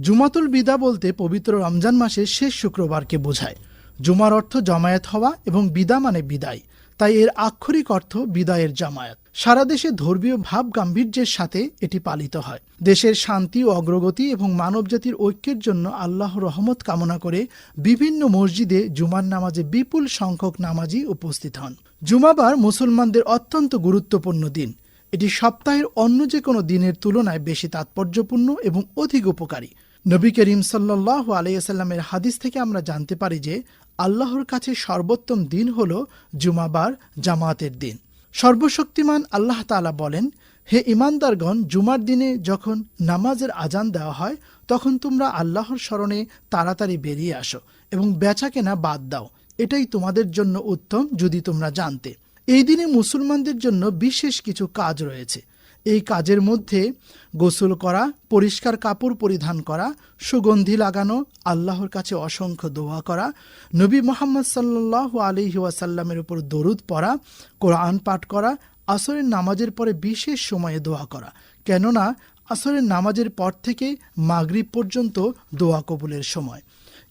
জুমাতুল বিদা বলতে পবিত্র রমজান মাসের শেষ শুক্রবারকে বোঝায়। জুমার অর্থ জমায়েত হওয়া এবং বিদা মানে বিদায়। তাই এর আক্ষরিক অর্থ বিদায়ের জামায়াত। সারা দেশে ধর্মীয় ভাব গাম্ভীর্যের সাথে এটি পালিত হয়। দেশের শান্তি ও অগ্রগতি এবং মানবজাতির ঐক্যের জন্য আল্লাহ রহমত কামনা করে বিভিন্ন মসজিদে জুমার নামাজে বিপুল সংখ্যক নামাজি উপস্থিত হন। জুমাবার মুসলমানদের অত্যন্ত গুরুত্বপূর্ণ দিন। এটি সপ্তাহের অন্য যে কোনো দিনের তুলনায় বেশি তাৎপর্যপূর্ণ এবং অধিক উপকারী। নবী করিম সাল্লাহ আলাইসাল্লামের হাদিস থেকে আমরা জানতে পারি যে আল্লাহর কাছে সর্বোত্তম দিন হল জুমাবার জামাতের দিন। সর্বশক্তিমান আল্লাহ তাআলা বলেন, হে ইমানদারগণ জুমার দিনে যখন নামাজের আজান দেওয়া হয়, তখন তোমরা আল্লাহর স্মরণে তাড়াতাড়ি বেরিয়ে আসো এবং বেচা কেনা বাদ দাও। এটাই তোমাদের জন্য উত্তম যদি তোমরা জানতে। এই দিনে মুসলমানদের জন্য বিশেষ কিছু কাজ রয়েছে। এই কাজের মধ্যে গোসল করা, পরিষ্কার কাপড় পরিধান করা, সুগন্ধি লাগানো, আল্লাহর কাছে অসংখ্য দোয়া করা, নবী মোহাম্মদ সাল্লাহ আলহি ওয়াসাল্লামের উপর দরুদ পড়া, কোরআন পাঠ করা, আসরের নামাজের পরে বিশেষ সময়ে দোয়া করা। কেননা, আসরের নামাজের পর থেকে মাগরিব পর্যন্ত দোয়া কবুলের সময়।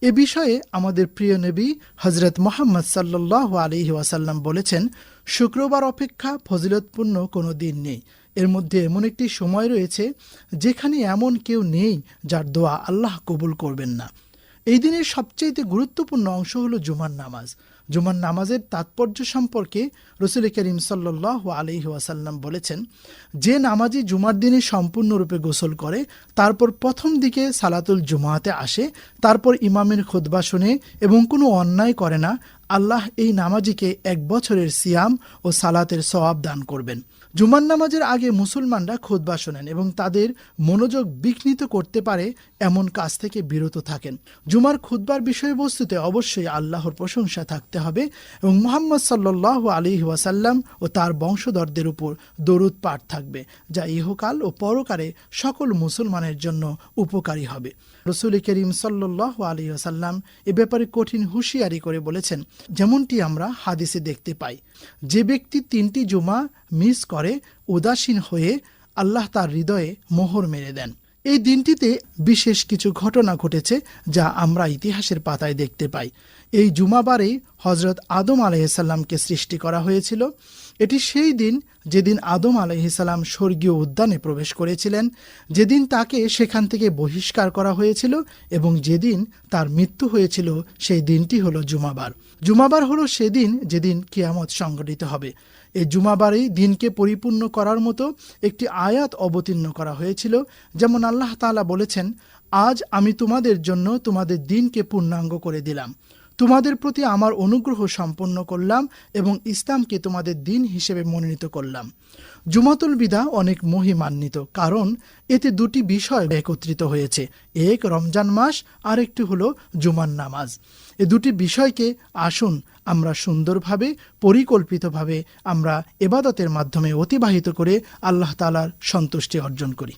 এ বিষয়ে আমাদের প্রিয় নবী হজরত মোহাম্মদ সাল্লাহ আলহি ওয়াসাল্লাম বলেছেন, শুক্রবার অপেক্ষা ফজিলতপূর্ণ কোনো দিন নেই। এর মধ্যে এমন একটি সময় রয়েছে যেখানে এমন কেউ নেই যার দোয়া আল্লাহ কবুল করবেন না। এই দিনের সবচেয়ে গুরুত্বপূর্ণ অংশ হলো জুমার নামাজ। জুমার নামাজের তাৎপর্য সম্পর্কে রসুল করিম সাল্লাহ আলহি ওয়াসাল্লাম বলেছেন, যে নামাজি জুমার দিনে সম্পূর্ণরূপে গোসল করে, তারপর প্রথম দিকে সালাতুল জুমাতে আসে, তারপর ইমামের খুতবা শুনে এবং কোনো অন্যায় করে না আল্লাহ এই নামাজিকে এক বছরের সিয়াম ও সালাতের সওয়াব দান করবেন। জুমার নামাজের আগে মুসলমানরা খুতবা শোনেন এবং তাদের মনোযোগ বিঘ্নিত করতে পারে এমন কাজ থেকে বিরত থাকেন। জুমার খুতবার বিষয়বস্তুতে অবশ্যই আল্লাহর প্রশংসা থাকতে হবে এবং মোহাম্মদ সাল্লাহ আলী ওয়াসাল্লাম ও তার বংশধরদের উপর দরুদ পাঠ থাকবে, যা ইহকাল ও পরকারে সকল মুসলমানের জন্য উপকারী হবে। রসুল করিম সাল্লাহ আলী ওয়াসাল্লাম এ ব্যাপারে কঠিন হুঁশিয়ারি করে বলেছেন যেমনটি আমরা হাদিসে দেখতে পাই। যে ব্যক্তি তিনটি জুমা মিস করে, উদাসীন হয়ে আল্লাহ তার হৃদয়ে মোহর মেরে দেন। এই দিনটিতে বিশেষ কিছু ঘটনা ঘটেছে যা আমরা ইতিহাসের পাতায় দেখতে পাই। এই জুমাবারেই হজরত আদম আলহিসাল্লামকে সৃষ্টি করা হয়েছিল। এটি সেই দিন যেদিন আদম আলহিসাল্লাম স্বর্গীয় উদ্যানে প্রবেশ করেছিলেন, যেদিন তাকে সেখান থেকে বহিষ্কার করা হয়েছিল এবং যেদিন তার মৃত্যু হয়েছিল, সেই দিনটি হলো জুমাবার জুমাবার হলো সেদিন যেদিন কিয়ামত সংঘটিত হবে। এই জুমাবারেই দিনকে পরিপূর্ণ করার মতো একটি আয়াত অবতীর্ণ করা হয়েছিল, যেমন আল্লাহ তালা বলেছেন, আজ আমি তোমাদের জন্য তোমাদের দিনকে পূর্ণাঙ্গ করে দিলাম। তোমাদের প্রতি আমার অনুগ্রহ সম্পন্ন করলাম এবং ইসলামকে তোমাদের দিন হিসেবে মনোনীত করলাম। জুমাতুল বিদা অনেক মহিমান্বিত, কারণ এতে দুটি বিষয় একত্রিত হয়েছে। এক, রমজান মাস আর একটি হলো জুমার নামাজ। এ দুটি বিষয়কে আসুন আমরা সুন্দরভাবে, পরিকল্পিতভাবে আমরা এবাদতের মাধ্যমে অতিবাহিত করে আল্লাহ তালার সন্তুষ্টি অর্জন করি।